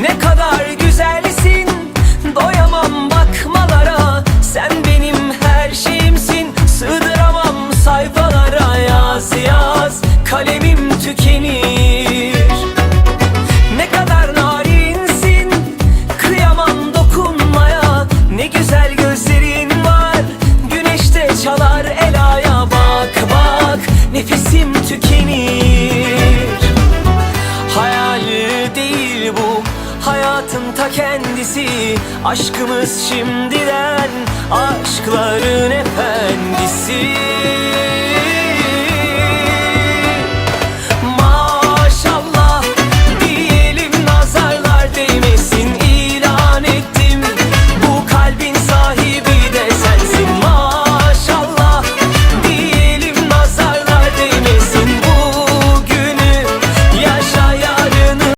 Ne kadar güzelsin Doyamam bakmalara. Sen benim her şeyimsin Sığdıramam sayfalara. Yaz yaz kalemi hayatın ta kendisi. Aşkımız şimdiden aşkların